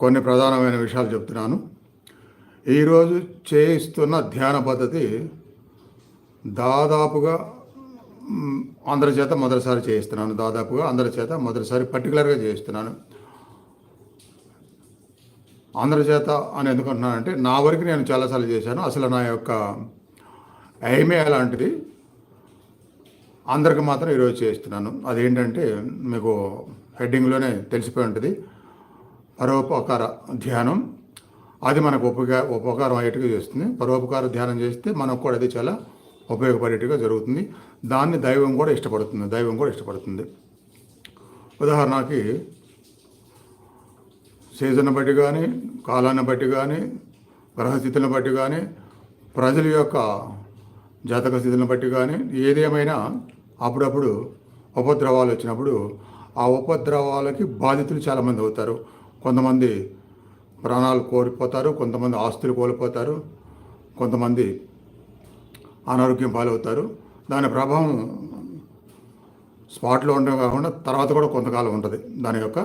కొన్ని ప్రధానమైన విషయాలు చెప్తున్నాను. ఈరోజు చేయిస్తున్న ధ్యాన పద్ధతి దాదాపుగా అందరి చేత మొదటిసారి చేయిస్తున్నాను. దాదాపుగా అందరి చేత మొదటిసారి పర్టికులర్గా చేయిస్తున్నాను. అందరి చేత అని ఎందుకంటున్నానంటే నా వరకు నేను చాలాసార్లు చేశాను. అసలు నా యొక్క ఎయిమే అలాంటిది అందరికి మాత్రం ఈరోజు చేస్తున్నాను అదేంటంటే మీకు హెడ్డింగ్లోనే తెలిసిపోయి ఉంటుంది. పరోపకార ధ్యానం. అది మనకు ఉపయోగ ఉపకారం అయ్యేట్టుగా చేస్తుంది. పరోపకార ధ్యానం చేస్తే మనకు కూడా అది చాలా ఉపయోగపడేట్టుగా జరుగుతుంది. దాన్ని దైవం కూడా ఇష్టపడుతుంది. దైవం కూడా ఇష్టపడుతుంది. ఉదాహరణకి సీజన్ బట్టి కానీ కాలాన్ని బట్టి కానీ గ్రహస్థితులను బట్టి కానీ ప్రజల యొక్క జాతక స్థితులను బట్టి కానీ ఏదేమైనా అప్పుడప్పుడు ఉపద్రవాలు వచ్చినప్పుడు ఆ ఉపద్రవాలకి బాధితులు చాలామంది అవుతారు. కొంతమంది ప్రాణాలు కోల్పోతారు కొంతమంది ఆస్తులు కోల్పోతారు కొంతమంది అనారోగ్యం పాలవుతారు. దాని ప్రభావం స్పాట్లో ఉండడం కాకుండా తర్వాత కూడా కొంతకాలం ఉంటుంది. దాని యొక్క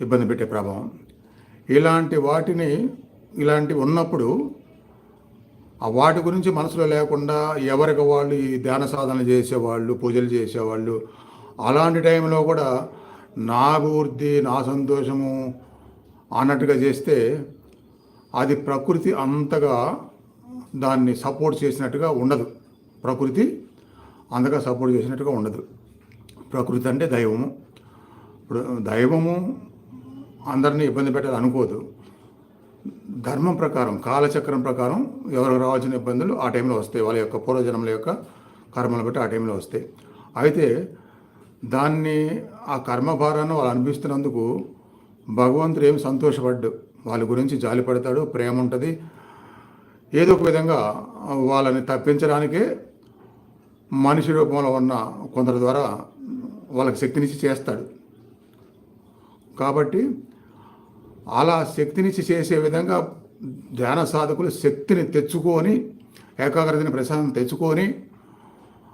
ఇబ్బంది పెట్టే ప్రభావం. ఇలాంటి వాటిని ఇలాంటివి ఉన్నప్పుడు ఆ వాటి గురించి మనసులో లేకుండా ఎవరికి వాళ్ళు ఈ ధ్యాన సాధన చేసేవాళ్ళు పూజలు చేసేవాళ్ళు అలాంటి టైంలో కూడా నా అభివృద్ధి నా సంతోషము అన్నట్టుగా చేస్తే అది ప్రకృతి అంతగా దాన్ని సపోర్ట్ చేసినట్టుగా ఉండదు. ప్రకృతి అంతగా సపోర్ట్ చేసినట్టుగా ఉండదు. ప్రకృతి అంటే దైవము. ఇప్పుడు దైవము అందరినీ ఇబ్బంది పెట్టాలి అనుకోదు. ధర్మం ప్రకారం కాలచక్రం ప్రకారం ఎవరికి రావాల్సిన ఇబ్బందులు ఆ టైంలో వస్తాయి. వాళ్ళ యొక్క పూర్వజన్మల యొక్క కర్మలు బట్టి ఆ టైంలో వస్తాయి. అయితే దాన్ని ఆ కర్మభారాన్ని వాళ్ళు అనిపిస్తున్నందుకు భగవంతుడు ఏమి సంతోషపడ్డు. వాళ్ళ గురించి జాలి పడతాడు ప్రేమ ఉంటుంది. ఏదో ఒక విధంగా వాళ్ళని తప్పించడానికే మనిషి రూపంలో ఉన్న కొందరి ద్వారా వాళ్ళకి శక్తినిచ్చి చేస్తాడు. కాబట్టి అలా శక్తినిచ్చి చేసే విధంగా ధ్యాన సాధకులు శక్తిని తెచ్చుకొని ఏకాగ్రతని ప్రశాంతం తెచ్చుకొని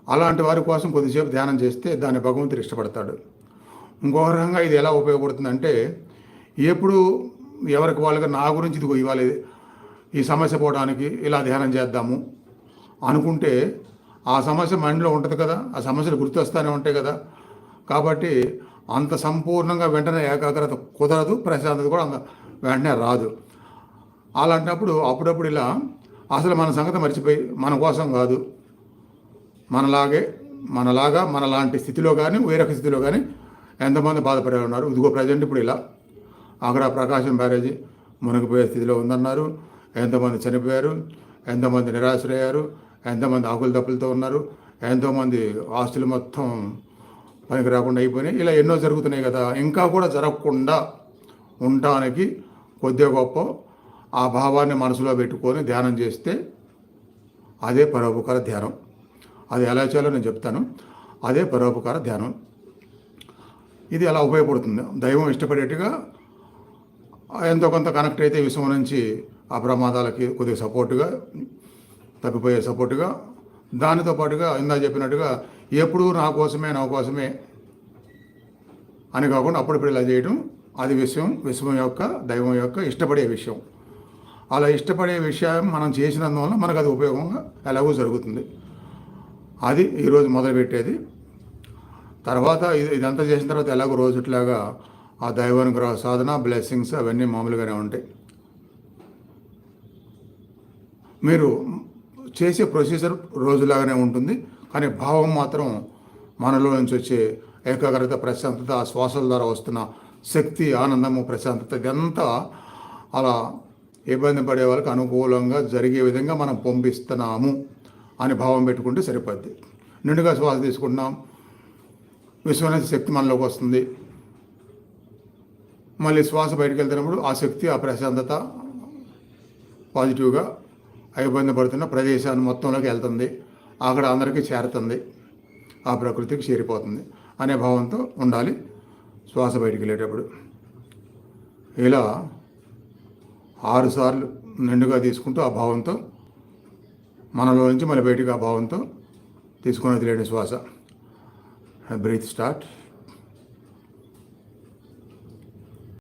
అలాంటి వారి కోసం కొద్దిసేపు ధ్యానం చేస్తే దాన్ని భగవంతుడు ఇష్టపడతాడు. ఇంకొక రకంగా ఇది ఎలా ఉపయోగపడుతుందంటే ఎప్పుడు ఎవరికి వాళ్ళకి నా గురించి ఇదిగో ఇవాళ ఈ సమస్య పోవడానికి ఇలా ధ్యానం చేద్దాము అనుకుంటే ఆ సమస్య మైండ్లో ఉంటుంది కదా ఆ సమస్యలు గుర్తొస్తూనే ఉంటాయి కదా. కాబట్టి అంత సంపూర్ణంగా వెంటనే ఏకాగ్రత కుదరదు ప్రశాంతత కూడా అంత వెంటనే రాదు. అలాంటప్పుడు అప్పుడప్పుడు ఇలా అసలు మన సంగతి మర్చిపోయి మన కోసం కాదు. మనలాగే మనలాగా మనలాంటి స్థితిలో కానీ వేరొక స్థితిలో కానీ ఎంతమంది బాధపడే ఉన్నారు? ఇదిగో ప్రజెంట్ ఇప్పుడు ఇలా. అక్కడ ప్రకాశం బ్యారేజీ మునిగిపోయే స్థితిలో ఉందన్నారు. ఎంతమంది చనిపోయారు? ఎంతమంది నిరాశ్రయ్యారు ఎంతమంది ఆకులు దప్పులతో ఉన్నారు? ఎంతోమంది ఆస్తులు మొత్తం పనికి రాకుండా అయిపోయినాయి. ఇలా ఎన్నో జరుగుతున్నాయి కదా. ఇంకా కూడా జరగకుండా ఉండటానికి కొద్దిగా గొప్ప ఆ భావాన్ని మనసులో పెట్టుకొని ధ్యానం చేస్తే అదే పరోపకార ధ్యానం. అది ఎలా చేయాలో నేను చెప్తాను. అదే పరోపకార ధ్యానం. ఇది ఎలా ఉపయోగపడుతుంది? దైవం ఇష్టపడేట్టుగా ఎంతో కొంత కనెక్ట్ అయితే విశ్వం నుంచి ఆ ప్రమాదాలకి కొద్దిగా సపోర్టుగా తప్పిపోయే సపోర్టుగా దానితో పాటుగా ఇందా చెప్పినట్టుగా ఎప్పుడూ నా కోసమే నా కోసమే అని కాకుండా అప్పుడప్పుడు ఇలా చేయడం అది విషయం విశ్వం యొక్క దైవం యొక్క ఇష్టపడే విషయం. అలా ఇష్టపడే విషయం మనం చేసినందువల్ల మనకు అది ఉపయోగంగా ఎలాగో జరుగుతుంది. అది ఈరోజు మొదలుపెట్టేది. తర్వాత ఇది ఇదంతా చేసిన తర్వాత ఎలాగో రోజుట్లాగా ఆ దైవానుగ్రహ సాధన బ్లెస్సింగ్స్ అవన్నీ మామూలుగానే ఉంటాయి. మీరు చేసే ప్రొసీజర్ రోజులాగానే ఉంటుంది. కానీ భావం మాత్రం మనలో నుంచి వచ్చే ఏకాగ్రత ప్రశాంతత ఆ శ్వాసల ద్వారా వస్తున్న శక్తి ఆనందము ప్రశాంతత ఇదంతా అలా ఇబ్బంది పడే వాళ్ళకి అనుకూలంగా జరిగే విధంగా మనం పంపిస్తున్నాము. అని భావం పెట్టుకుంటే సరిపోద్ది. నిండుగా శ్వాస తీసుకుంటున్నాం. విశ్వనేత శక్తి మనలోకి వస్తుంది. మళ్ళీ శ్వాస బయటకు వెళ్తున్నప్పుడు ఆ శక్తి ఆ ప్రశాంతత పాజిటివ్గా ఆ ఇబ్బంది పడుతున్న ప్రదేశాన్ని మొత్తంలోకి వెళ్తుంది. అక్కడ అందరికీ చేరుతుంది. ఆ ప్రకృతికి చేరిపోతుంది అనే భావంతో ఉండాలి శ్వాస బయటికి వెళ్ళేటప్పుడు. ఇలా ఆరుసార్లు నిండుగా తీసుకుంటూ ఆ భావంతో మనలో నుంచి మన బయటికి ఆ భావంతో తీసుకున్నది లేని శ్వాస. Breath start.